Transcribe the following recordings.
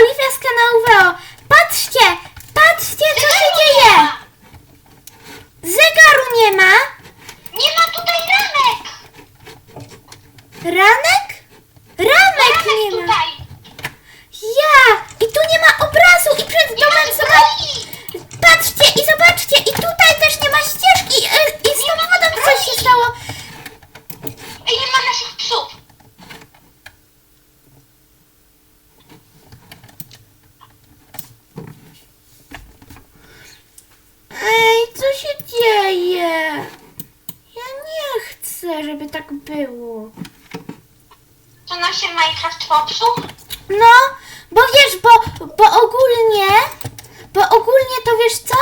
Oliwia z. żeby tak było. To nam się Minecraft popsuł? No, bo wiesz, bo, bo ogólnie, bo ogólnie to wiesz co?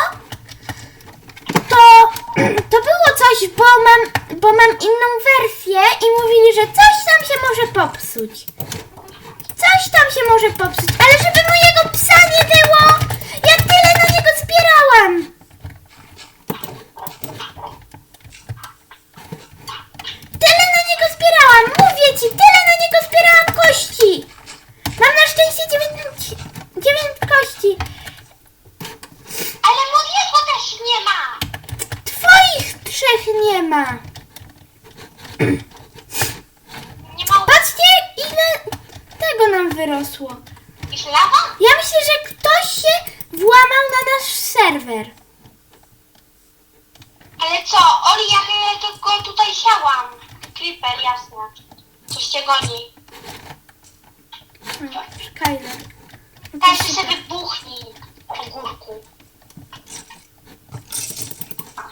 To, to było coś, bo mam, bo mam inną wersję i mówili, że coś tam się może popsuć. Coś tam się może popsuć, ale żeby mojego psa nie było! Ja tyle na niego zbierałam! Tyle na niego zbierałam! Mówię ci, tyle na niego zbierałam kości! Mam na szczęście dziewięć, dziewięć kości. Ale mojego też nie ma! Twoich trzech nie ma. Nie ma Patrzcie, ile tego nam wyrosło. jakiejś lawa? Ja myślę, że ktoś się włamał na nasz serwer. Ale co? Oli, ja chyba tylko tutaj siałam. Creeper, jasne. Coś cię goni. No, Skyler. No to Każdy super. sobie buchnij po górku. O.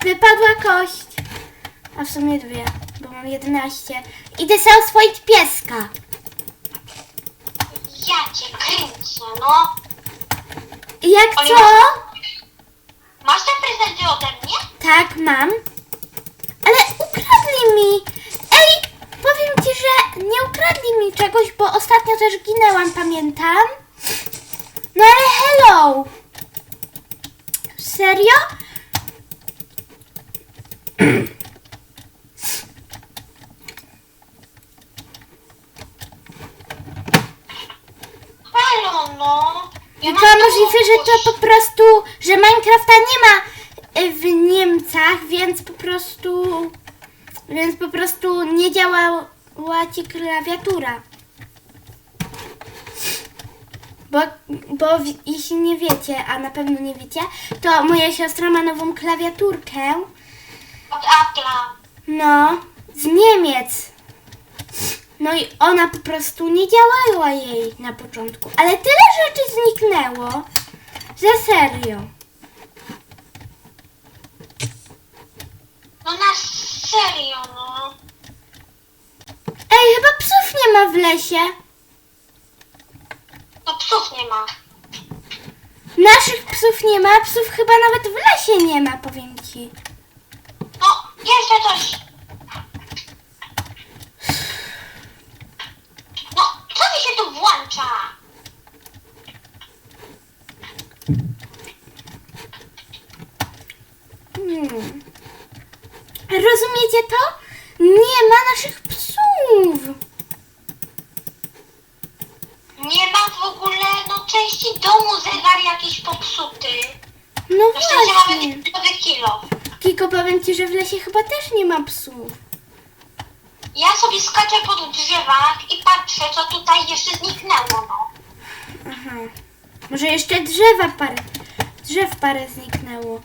Wypadła kość. A w sumie dwie, bo mam 11. Idę sobie oswoić pieska. Ja cię kręcę, no. I jak co? Masz te prezenty ode mnie? Tak, mam. Ale ukradli mi. Ej, powiem ci, że nie ukradli mi czegoś, bo ostatnio też ginęłam, pamiętam. No ale hello. Serio? Halo, no. Ja To mam możliwe, że to po prostu, że Minecrafta nie ma y, w Niemcach, więc po prostu, więc po prostu nie działała ci klawiatura. Bo, bo jeśli nie wiecie, a na pewno nie wiecie, to moja siostra ma nową klawiaturkę, Od no, z Niemiec. No i ona po prostu nie działała jej na początku. Ale tyle rzeczy zniknęło. Że serio. No na serio, no. Ej, chyba psów nie ma w lesie. No psów nie ma. Naszych psów nie ma, psów chyba nawet w lesie nie ma, powiem ci. Jeszcze coś. No, co mi się tu włącza? Hmm. Rozumiecie to? Nie ma naszych psów. Nie ma w ogóle, no, części domu zegar jakiś popsuty. No Na szczęście mamy właśnie. tylko kilo. Kiko, powiem ci, że w lesie chyba też nie ma psów. Ja sobie skaczę po drzewach i patrzę, co tutaj jeszcze zniknęło, no. Aha. Może jeszcze drzewa parę. Drzew parę zniknęło.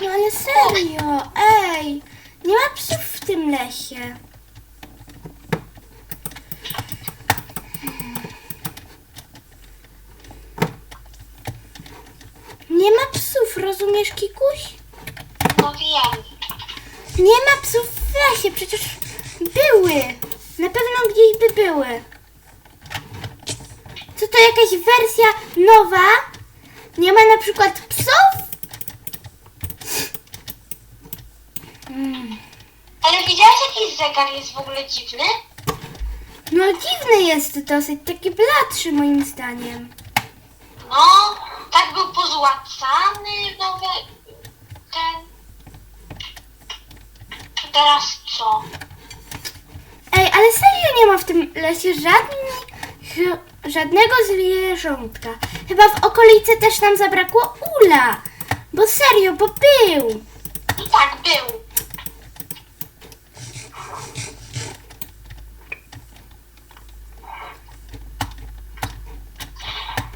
No ale serio, ej, nie ma psów w tym lesie. Nie ma psów, rozumiesz, Kikuś? No wiem. Nie ma psów w lesie, przecież były. Na pewno gdzieś by były. Co to jakaś wersja nowa? Nie ma na przykład psów? Mm. Ale widziałeś, jaki zegar jest w ogóle dziwny? No dziwny jest dosyć, taki bladszy moim zdaniem. No, tak był pozłacany nowy ten. Teraz co? Ej, ale serio nie ma w tym lesie żadnych, żadnego zwierzątka. Chyba w okolicy też nam zabrakło ula. Bo serio, bo był. I tak był.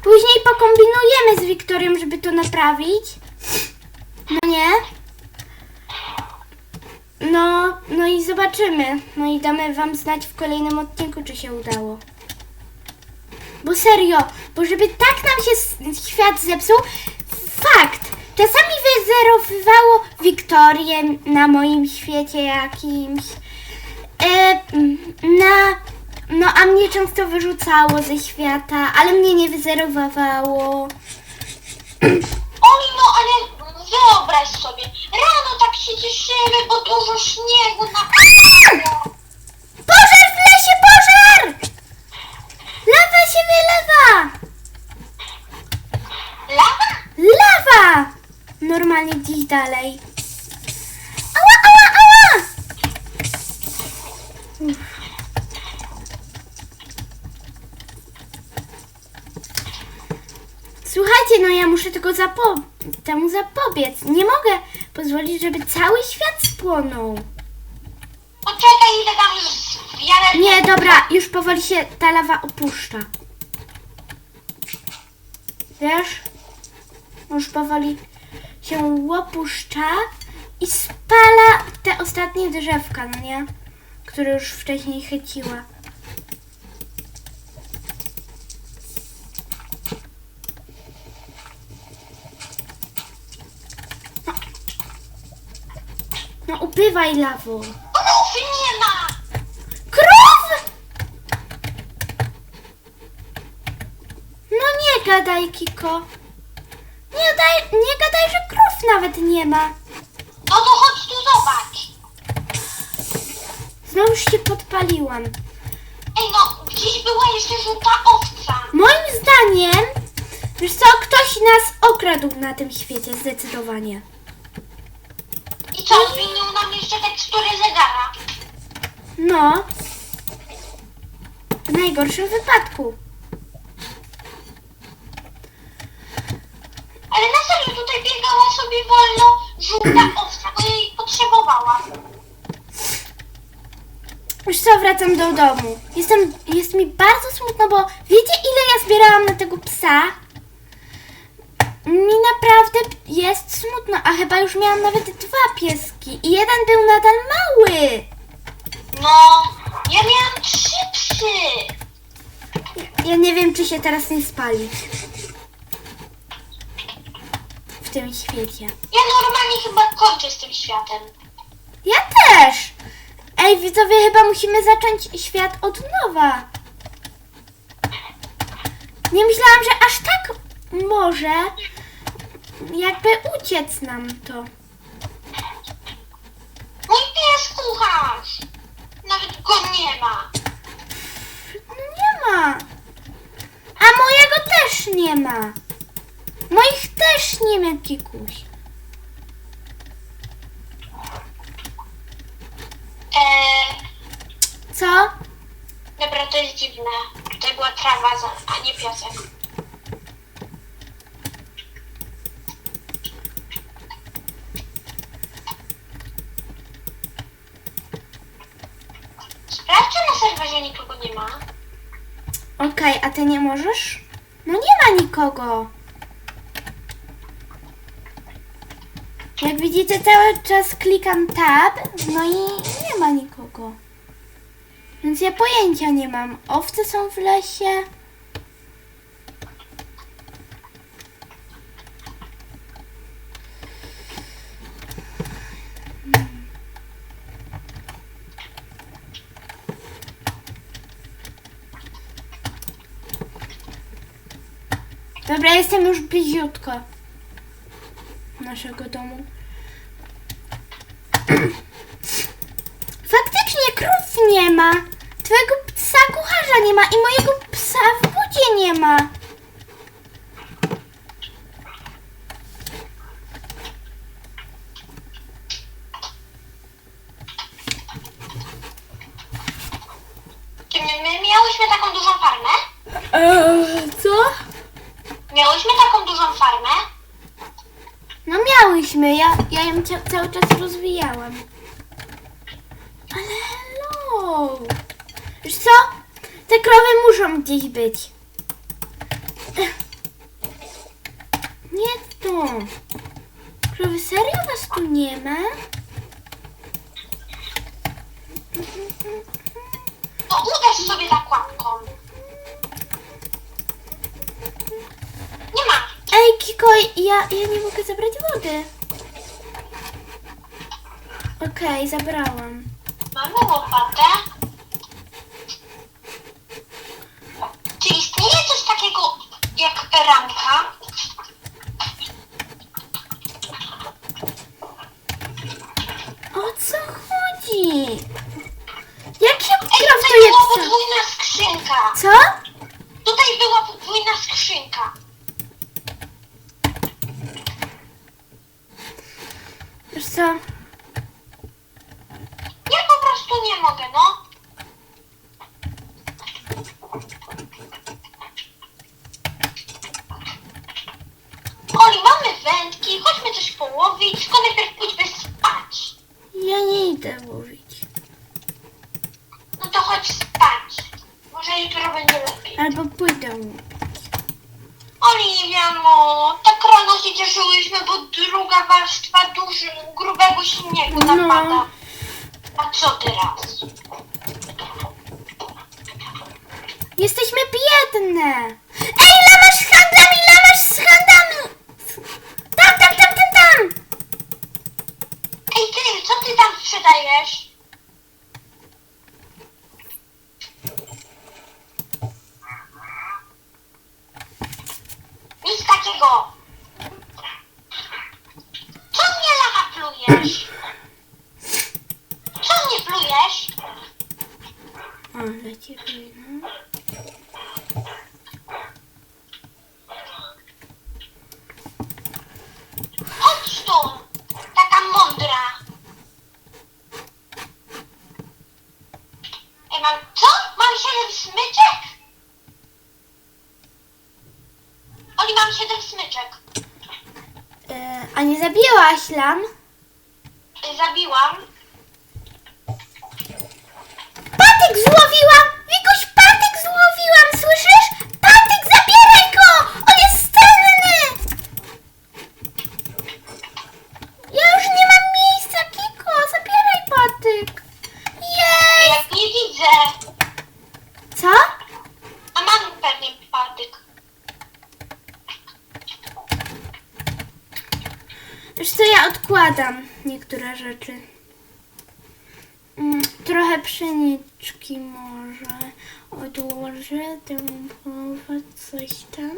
Później pokombinujemy z Wiktorią, żeby to naprawić. No nie? No, no i zobaczymy. No i damy wam znać w kolejnym odcinku, czy się udało. Bo serio, bo żeby tak nam się świat zepsuł, fakt. Czasami wyzerowywało Wiktorię na moim świecie jakimś. Mm, na, no a mnie często wyrzucało ze świata, ale mnie nie wyzerowało. Oj, no ale wyobraź sobie, rano tak się cieszymy, bo dużo śniegu napadało. Pożar w lesie, pożar! Lawa się wylewa! Lawa? Lawa! Normalnie gdzieś dalej. Ała, ała, ała! Uff. Słuchajcie, no ja muszę tego zapo- temu zapobiec. Nie mogę pozwolić, żeby cały świat spłonął. Poczekaj, ile tam wiele... Nie, dobra, już powoli się ta lawa opuszcza. Wiesz? Już powoli się opuszcza i spala te ostatnie drzewka, no nie? Które już wcześniej chyciła. No upywaj lawo. Krów nie ma! Krów! No nie gadaj, Kiko. Nie, daj, nie gadaj, że krów nawet nie ma. No to chodź tu zobacz. Znowu się podpaliłam. Ej no, gdzieś była jeszcze żółta owca. Moim zdaniem, wiesz co, ktoś nas okradł na tym świecie, zdecydowanie. I co, zmienił jeszcze tekstury zegara. No. W najgorszym wypadku. Ale na serio, tutaj biegała sobie wolno żółta owca, bo jej potrzebowałam. Już co, wracam do domu. Jestem, jest mi bardzo smutno, bo wiecie ile ja zbierałam na tego psa? Mi naprawdę jest smutno, a chyba już miałam nawet dwa pieski i jeden był nadal mały. No, ja miałam trzy psy. Ja nie wiem, czy się teraz nie spalić. W tym świecie. Ja normalnie chyba kończę z tym światem. Ja też! Ej, widzowie, chyba musimy zacząć świat od nowa. Nie myślałam, że aż tak może jakby uciec nam to. Mój pies kucharz. Nawet go nie ma. No nie ma. A mojego też nie ma. Moich też nie ma, Kikuś. Eee, Co? dobra, to jest dziwne. Tutaj była trawa, za- a nie piasek. Serwerze nikogo nie ma. Okej, a ty nie możesz? No nie ma nikogo. Jak widzicie, cały czas klikam tab, no i nie ma nikogo. Więc ja pojęcia nie mam. Owce są w lesie. Dobra, jestem już bliziutko naszego domu. Faktycznie krów nie ma. Twojego psa kucharza nie ma i mojego psa w budzie nie ma. Czy my, my miałyśmy taką dużą farmę? Eee, co? Miałyśmy taką dużą farmę? No miałyśmy, ja, ja ją cia- cały czas rozwijałam. Ale hello! Wiesz co? Te krowy muszą gdzieś być. Nie tu. Krowy, serio was tu nie ma? To uderz sobie łapką. Nie ma. Ej, Kiko, ja, ja nie mogę zabrać wody. Okej, zabrałam. Mamy łopatę. Czy istnieje coś takiego jak ramka? O co chodzi? Jak się Ej, tutaj była podwójna skrzynka. Co? Tutaj była podwójna skrzynka. Wiesz co? Prostu nie mogę, no. Oli, mamy wędki, chodźmy coś połowić, tylko najpierw pójdźmy spać. Ja nie idę mówić. No to chodź spać. Może jutro będzie lepiej. Albo pójdę mówić. Oliwiano, tak rano się cieszyłyśmy, bo druga warstwa duży, grubego śniegu No. napada. A co teraz? Jesteśmy biedne. Ej, lamasz z handlami, lamasz z handlami. Tam, tam, tam, tam, tam. Ej ty, co ty tam sprzedajesz? Nic takiego. Co mnie lama plujesz? Co mnie plujesz? O, leci wino. Chodź tu, taka mądra. Ej, mam, co? Mam siedem smyczek? Oli, mam siedem smyczek. E, a nie zabiłaś lam? Ej, Zabiłam. Patyk złowiłam! Wikuś, patyk złowiłam, słyszysz? Patyk, zabieraj go! On jest cenny! Ja już nie mam miejsca, Kiko, zabieraj patyk. Jej! Jak nie widzę. Co? A mam pewnie patyk. Wiesz co, ja odkładam niektóre rzeczy. Mm, trochę pszeniczki może. Odłożę tę połowę, coś tam.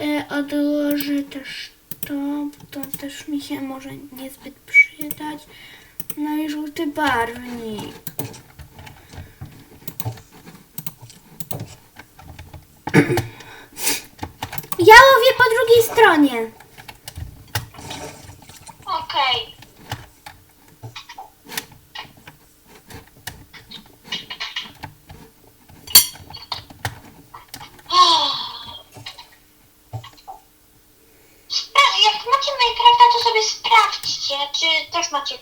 E, odłożę też to, to też mi się może niezbyt przydać. No i żółty barwnik. Ja łowię po drugiej stronie. Okej. Spra- Jak macie Minecrafta, to sobie sprawdźcie, czy też macie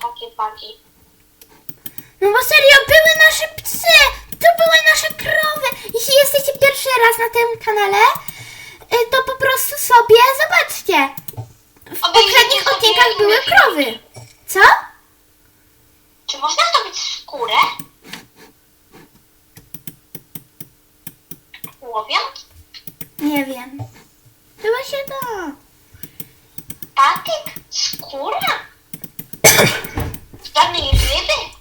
No bo serio, były nasze psy! To były nasze krowy! Jeśli jesteście pierwszy raz na tym kanale, y, to po prostu sobie zobaczcie. W poprzednich odcinkach były krowy. Co? Czy można zdobyć skórę? Łowiąc? Nie wiem. Chyba się da. Patyk? Skóra? Żadnej ryby?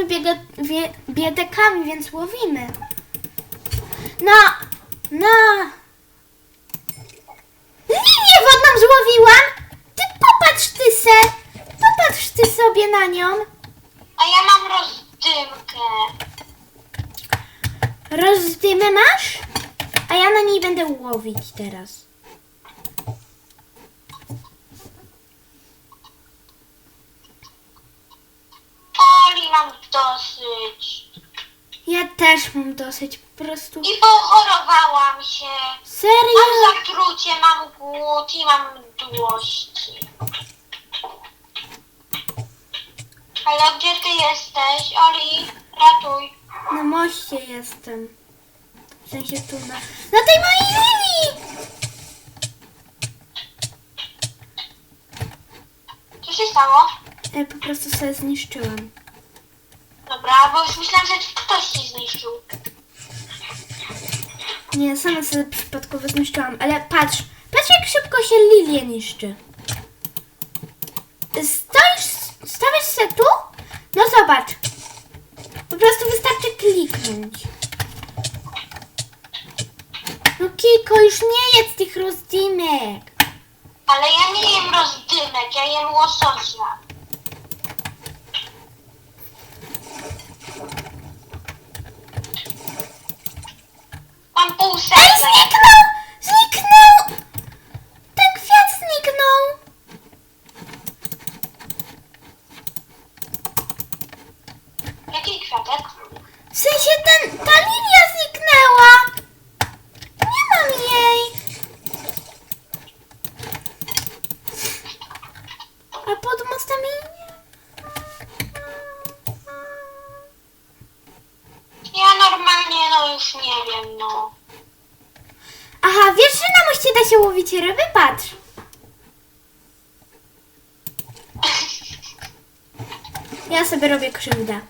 Jesteśmy biega, wie, biedakami, więc łowimy. No, no. Linię wodną złowiłam! Ty popatrz ty se! Popatrz ty sobie na nią. A ja mam rozdymkę. Rozdymę masz? A ja na niej będę łowić teraz. Oli, mam dosyć. Ja też mam dosyć po prostu. I pochorowałam się. Serio? Mam zatrucie, mam głód i mam mdłości. Ale gdzie ty jesteś? Oli, ratuj. Na moście jestem. W sensie tu na... Na tej mojej linii! Co się stało? Ja po prostu sobie zniszczyłam. Dobra, bo już myślałam, że ktoś ci zniszczył. Nie, sama sobie przypadkowo zniszczyłam, ale patrz, patrz jak szybko się lilie niszczy. Stoisz, stawiasz się tu? No zobacz. Po prostu wystarczy kliknąć. No Kiko, już nie jedz tych rozdymek. Ale ja nie jem rozdymek, ja jem łososia. pulseira. É isso que Patrz. Ja sobie robię krzywdę.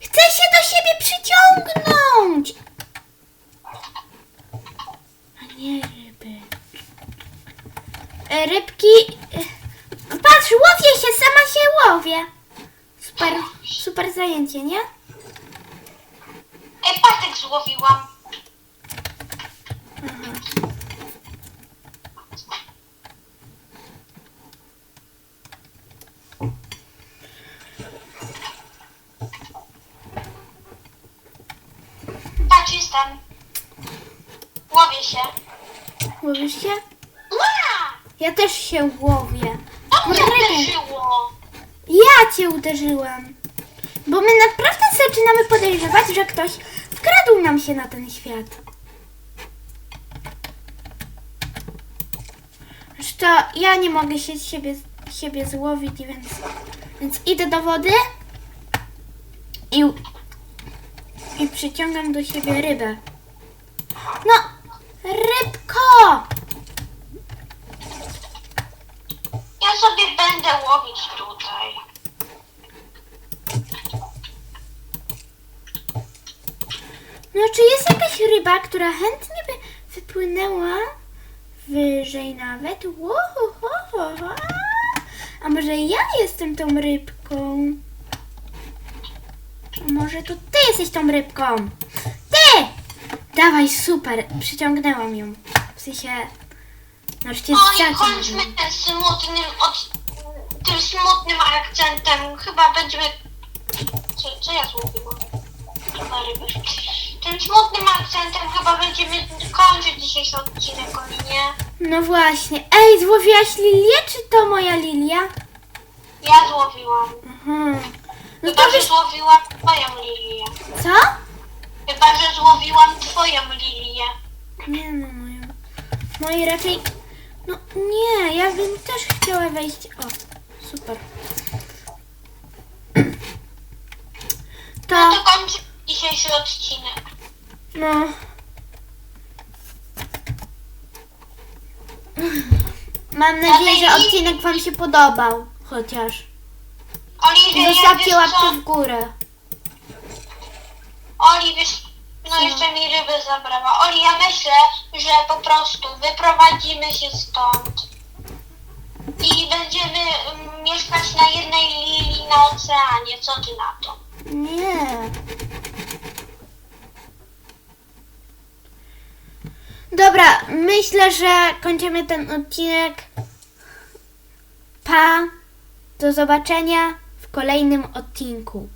Chcę się do siebie przyciągnąć! A nie ryby. E, Rybki... e, Patrz, łowię się, sama się łowię. Super, super zajęcie, nie? Ej, patek złowiłam. Aha. Patrz, jestem. Łowię się. Łowisz się? Ła! Ja też się łowię. To mnie uderzyło. Ja cię uderzyłam. Bo my naprawdę zaczynamy podejrzewać, że ktoś wkradł nam się na ten świat. Zresztą ja nie mogę się siebie, siebie złowić, więc, więc idę do wody i przyciągam do siebie rybę. No, rybko! Ja sobie będę łowić tutaj. No, czy jest jakaś ryba, która chętnie by wypłynęła wyżej nawet? Ło, ho, ho, ho, ho. A może ja jestem tą rybką? A może to ty jesteś tą rybką? Ty! Dawaj, super, przyciągnęłam ją. W sensie, nareszcie O, i zaciągnęłam. kończmy ten smutnym, od, tym smutnym akcentem. Chyba będziemy... Co, co ja złowiłam? Chyba ryby. Tym smutnym akcentem chyba będziemy kończyć dzisiejszy odcinek, o nie? No właśnie. Ej, złowiłaś lilię, czy to moja lilia? Ja złowiłam. Mhm. No Chyba, to że złowiłam twoją lilię. co? Chyba, że złowiłam twoją lilię. Nie no, moją. Moje raczej. No nie, ja bym też chciała wejść. O, super. No To. to kończymy dzisiejszy odcinek. No. Mam nadzieję, że odcinek Wam się podobał. Chociaż. Ja Zostawcie łapkę w górę. Oli, wiesz, no jeszcze mi rybę zabrała. Oli, ja myślę, że po prostu wyprowadzimy się stąd i będziemy mm, mieszkać na jednej linii na oceanie. Co ty na to? Nie. Dobra, myślę, że kończymy ten odcinek. Pa. Do zobaczenia kolejnym odcinku.